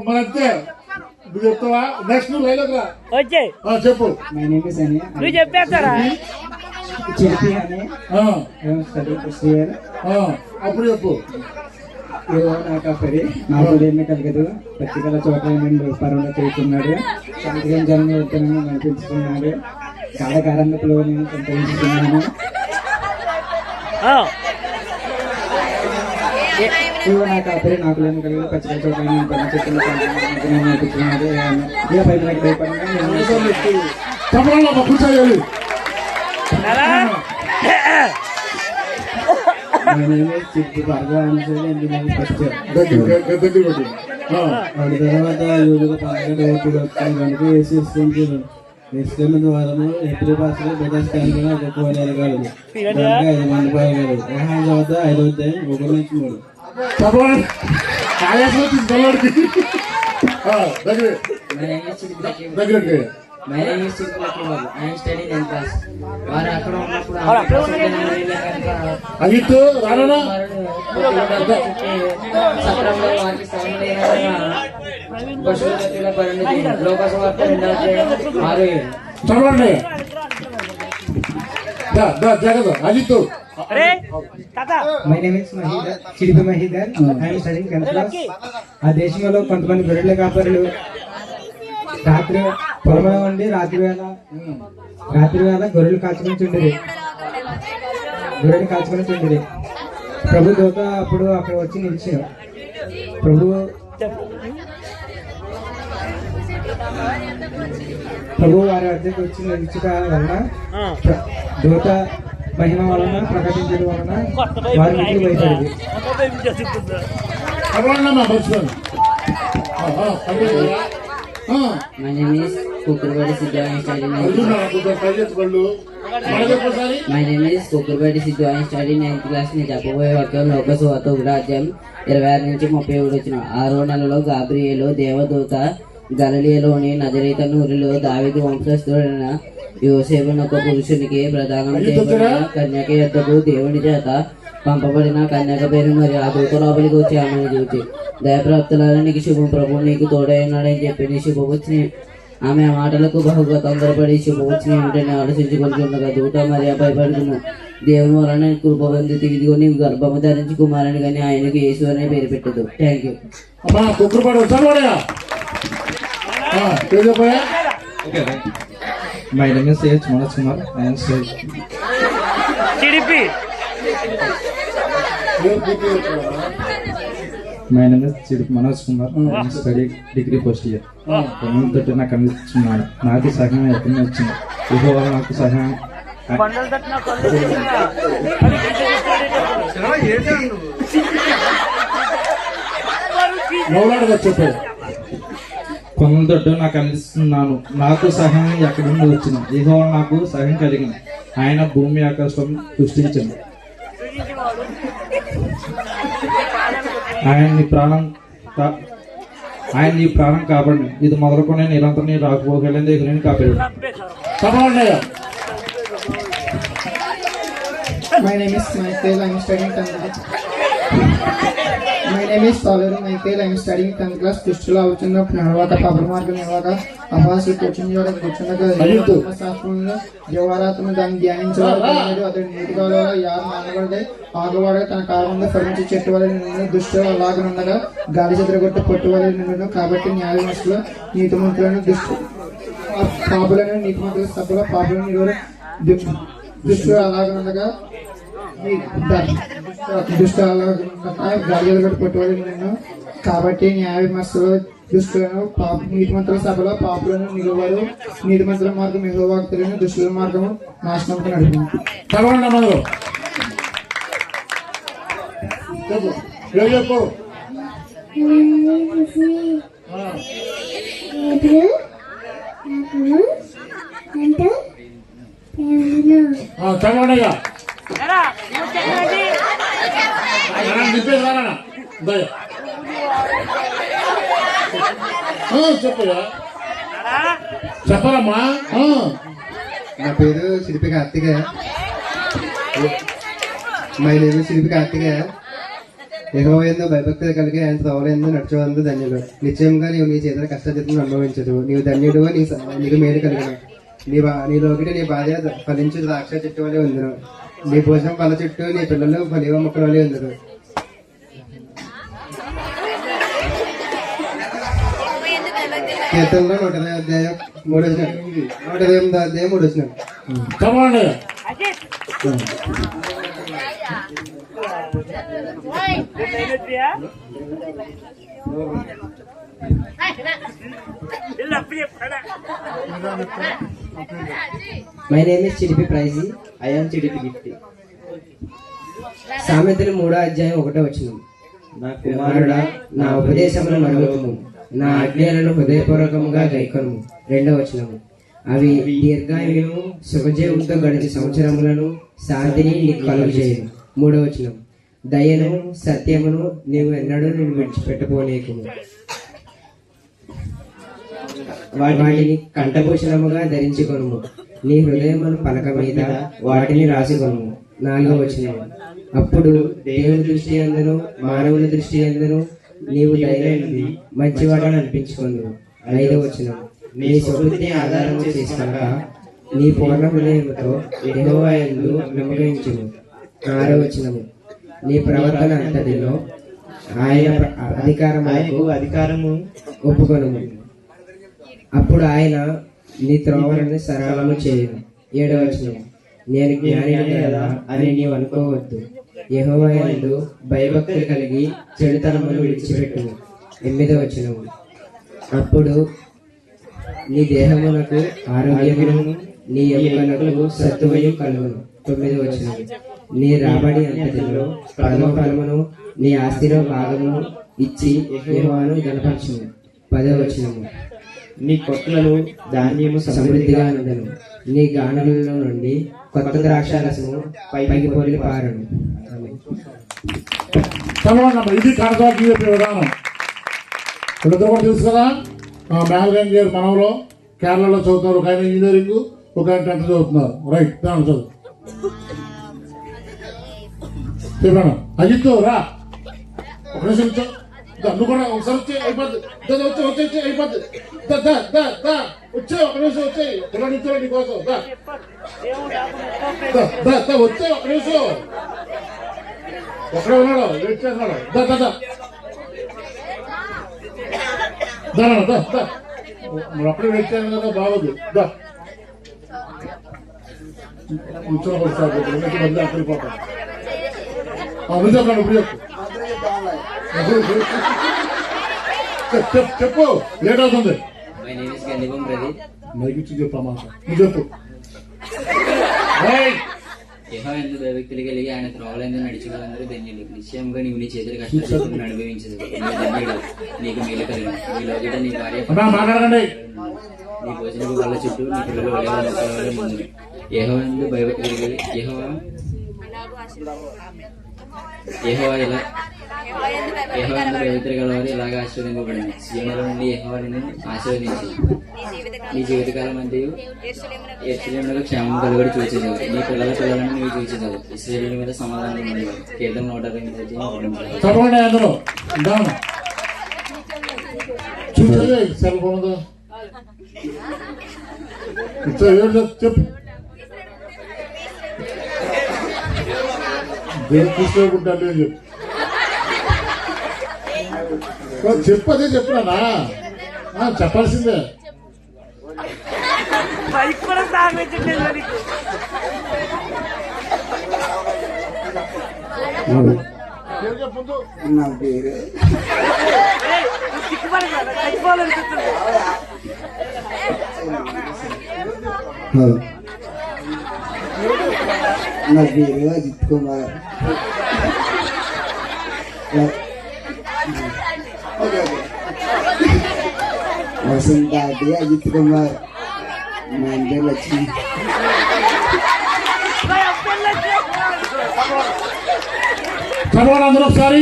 మన అంతే నువ్వు చెప్తావా? నెక్స్ట్ నువ్వు లైలోకి రా. వచ్చే ఆ, చెప్పు. నువ్వు చెప్పేస్తారా? అని అప్పుడు చెప్పు. ఏదో నాకు ఏమీ కలగదు. చోట పరంగా చేస్తున్నాడు? సంతకం జనం వెళ్తున్నాను నడిపించుకున్నాడు కాడకారంలో నేను సంతరించుకున్నాను నాకు లేని కలిగి పచ్చికల చోట నేను పని చేస్తున్న నడిపించుకున్నాడు ఏ పై నాకు భయపడినా నేను చెప్పడంలో మా కూర్చోయాలి ఎలా? మై నేమ్ ఇస్ చిట్టు బాగా అనుసరి ఇంజనీరింగ్ ఫస్ట్ ఇయర్ దగ్గర దగ్గర దగ్గర పెట్టి ఆ, వాడి తర్వాత యూదుగా పన్నెండు ఓట్లు వచ్చాయి కనుక వేసి ఇస్తుంది ఎప్పుడు భాషలో ఐదు మంది ఐదు ఒకటి నుంచి మూడు. చెప్పడం ఆయాసం వచ్చింది దగ్గర. దగ్గరికి. వారు అక్కడ ఉన్నప్పుడు అజిత్ రానా వారికి లోకసభ ఆరు my name is Mahidhar Chidipi Mahidhar I'm studying tenth class ఆ దేశంలో కొంతమంది గొర్రెల కాపరులు. రాత్రి పొలంలో ఉండి రాత్రి వేళ రాత్రి వేళ గొర్రెలు కాచుకొని చుండిరి గొర్రెలు కాచుకొని చుండిరి ప్రభు దూత అప్పుడు అక్కడ వచ్చి నిలిచారు ప్రభు ప్రభు వారి వద్దకు వచ్చి నిలుచుట వలన ఆ, ప్ర- దూత మహిమ వలన ప్రకటించడం వలన వారి ఇంటికి బయటది స్టడీ నైన్త్ క్లాస్ని చెప్పబోయే వాక్యం లోకసువాత ఒకటో ఇరవై ఆరు నుంచి ముప్పై ఒకటి వచ్చిన ఆరో నెలలో గాబ్రియేలు దేవదూత గలలియలోని నజరైతను ఊరిలో దావిదు వంశస్థుడైన యోసేపున ఒక పురుషునికి ప్రదానం చేయబడిన కన్యక యొద్దకు దేవుని చేత పంపబడిన కన్యక పేరు మరి ఆ దూత లోపలికి వచ్చి ఆమెను చూచి దయప్రాప్తులారా నీకు శుభం. ప్రభు నీకు తోడైనాడని చెప్పి నీ శుభవచ్చి ఆమె మాటలకు బహుగా తొందరపడి శుభవచ్చి ఏమిటని ఆలోచించుకుంటుండగా దూత మరి భయపడుతును దేవుని వలన కృప పొంది ఇదిగో నీవు గర్భము ధరించి కుమారుని కానీ ఆయనకు యేసు అనే పేరు పెట్టదు. Thank you my name is Manoj Kumar I'm Sage my name is Manoj Kumar study degree first year కొన్ని తోటి నాకు అందిస్తున్నాను నాకు సహాయం ఎప్పుడైనా వచ్చింది ఇదో నాకు సహాయం చెప్పారు తోటి నాకు అందిస్తున్నాను. నాకు సహాయం ఎక్కడి నుండి వచ్చింది? ఇదిగో నాకు సహాయం కలిగింది. ఆయన భూమి ఆకాశం సృష్టించింది ఆయన నీ ప్రాణం ఆయన నీ ప్రాణం కాపాడి ఇది మొదలుకొని నిరంతరం నీ రాకపోగలని దగ్గర కాపాడు చదవండి My name is Michael. I'm studying 10th class. My name is Toleru Michael. I'm studying 10th class. అవుతున్నప్పుడు నడవక పబల మార్గం నిలవక అపాసి కూర్చుని చోట కూర్చుండగా. శాస్త్రంలో దేవారాత్మ దాన్ని ధ్యానించవాడు అతడు నీటి కాలంలో యారు నానబడితే ఆగవాడగా తన కాలంలో ఫలించి చెట్టు వల్ల నిన్ను దుష్టులు అలాగనుండగా గాలి చెదరగొట్టి పొట్టు వల్ల నిన్ను కాబట్టి న్యాయ విమర్శలో నీతిమంతులను దుష్టు పాపులను నీతిమంతుల సభలో పాపులను నిలువరు దుష్టులు అలాగనుండగా కూడా నిన్ను కాబట్టి న్యాయ విమర్శలు దుష్టులను పాప నీతిమంతుల సభలో పాపులను నిలువరు. నీతిమంతుల మార్గం మిగవాక్తులను దుష్టుల మార్గము నాశనంతో నడిపింది చదవండి అయ్యా ఎరా, నువ్వు చెప్పేది చెప్పరమ్మా నా పేరు శిల్పి కార్తిక. మై నేమ్ శిల్పి కార్తిక. యెహోవాయందు భయభక్తులు కలిగి ఆయన తోలైందో నడుచువందు ధన్యుడు నిశ్చయంగా నీవు నీ చేతుల కష్టజిత్తును అనుభవించదు నీవు ధన్యుడు నీ స- నీకు మేలు కలిగిన నీ బా నీ నీ భార్య ఫలించు ద్రాక్ష చెట్టు వలె ఉందరు నీ భోజనం పల చెట్టు నీ పిల్లలు ఫలివ మొక్కల వలె ఉందరు కీర్తనలో నూట ఇరవై అధ్యాయం మూడు వచ్చిన నూట ఇరవై ఎనిమిది అధ్యాయం మూడు వచ్చిన చదవండి my name is Chidipi Praisy I am Chidipi Gifty సామెతలు మూడో అధ్యాయం ఒకటో వచ్చిన నా కుమారుడా నా ఉపదేశంలో నడుగుతున్నాను నా ఆజ్ఞలను హృదయపూర్వకముగా గైకొను రెండో వచనము. అవి దీర్ఘాయును సుఖజీవంతో గడిచే సంవత్సరములను శాంతిని నీకు కలుగు చేయను మూడో వచనం. దయను సత్యమును నీవు ఎన్నడూ నేను విడిచిపెట్టబోనేకుము వాటిని కంఠభూషణముగా ధరించుకొనుము. నీ హృదయమును పలక మీద వాటిని రాసికొనుము. నాలుగో వచ్చిన అప్పుడు దేవుని దృష్టి అందును మానవుల దృష్టి అందును నీవు ధైర్యాన్ని మంచివాడని అనిపించుకొను ఐదో వచ్చిన నీ సుబుద్ధిని ఆధారం చేసుకొనక నీ పూర్ణ హృదయముతో యెహోవా యందు నమ్మకించుము ఆరో వచనము. నీ ప్రవర్తన అంతటిలో ఆయన అధికారములకు అధికారము ఒప్పుకొనుము. అప్పుడు ఆయన నీ త్రోవలను సరళము చేయను. ఏడవ వచనం. నేను జ్ఞాని కదా అని నీవు అనుకోవద్దు. యెహోవాయందు భయభక్తులు కలిగి చెడుతనమును విడిచిపెట్టుము ఎనిమిదవ వచనం అప్పుడు నీ దేహమునకు ఆరోగ్యమును నీ ఎముకలకు సత్తువయు కలుగును. తొమ్మిదవ వచనం. నీ రాబడి అంతటిలో పదవ ఫలమును నీ ఆస్తిలో భాగమును ఇచ్చి యెహోవాను గణపరచుము పదవ వచనము. నీ కొట్లలో ధాన్యము సమృద్ధిగా ఉండను నీ గానులలో నుండి కొత్త ద్రాక్షారసము పైకి పొర్లి పారను. చదవండి ఇది కడసాకి విధానం. వీళ్ళిద్దరు కూడా తెలుసు కదా మ్యాల్గన్ గారు మనవలో కేరళలో చదువుతున్నారు ఒక ఆయన ఇంజనీరింగ్ ఒక ఆయన టెన్త్ చదువుతున్నారు. రైట్ దాని చదువు. చెప్పాను అజిత్ రా. ఒక నిమిషం నువ్వు కూడా ఒకసారి వచ్చి అయిపోద్ది. వచ్చి వచ్చి వచ్చి అయిపోద్ది. వచ్చే ఒక నిమిషం వచ్చాయి ఇలా నిల్చో నీకోసం. వచ్చే ఒక నిమిషం. ఒకడే ఉన్నాడు వెయిట్ చేస్తున్నాడు దా దా దా దా నాన్న, దా దా మరి అప్పుడే వెయిట్ చేయాలి కదా బాగోదు దా పోతాం చెప్పండి ఇప్పుడు చెప్పు చెప్పు చెప్పు చెప్పు లేట్ అవుతుంది మైకి నువ్వు చెప్పు ఏయ్! యెహోవా ఎందు భయభక్తులు కలిగి ఆయన త్రోవలందు నడిచేవారందరూ ధన్యులు. నిశ్చయంగా నీవు నీ చేతుల కష్టాలను అనుభవించదు నీకు మేలు కలిగిన నీ లోగిట నీ భార్య నీ భోజనపు వాళ్ళ చుట్టూ నీ పిల్లలు వలె మొక్కల వలె ముందు భయభక్తులు కలిగి యెహోవా యెహోవా ఇలా యెహోవా గలవారు ఇలాగ ఆశీర్వదింపబడింది. సీమల నుండి యెహోవా నిన్ను ఆశీర్వదించి. నీ జీవితకాలం అంతయు క్షేమం కలుగుడు చూచేదావు. నీ పిల్లల పిల్లలను నీవు చూచేదావు. ఇస్రాయేల్ మీద సమాధానం ఉండేది కీర్తన నూట చదవండి అందరూ సెల్ ఫోన్ చెప్పు, దేని తీసుకోకుంటాను అని చెప్పు. ఓ, చెప్పు అదే చెప్పునా చెప్పాల్సిందే. పేరు. సిగ్గుపడి కదా చచ్చిపోవాలనిపిస్తుంది నా పేరు అజిత్ కుమార్ వసంతాటి అజిత్ కుమార్ మా పేరు లక్ష్మి మా అబ్బాయిలు వచ్చారు. చదవండి అందరూ ఒకసారి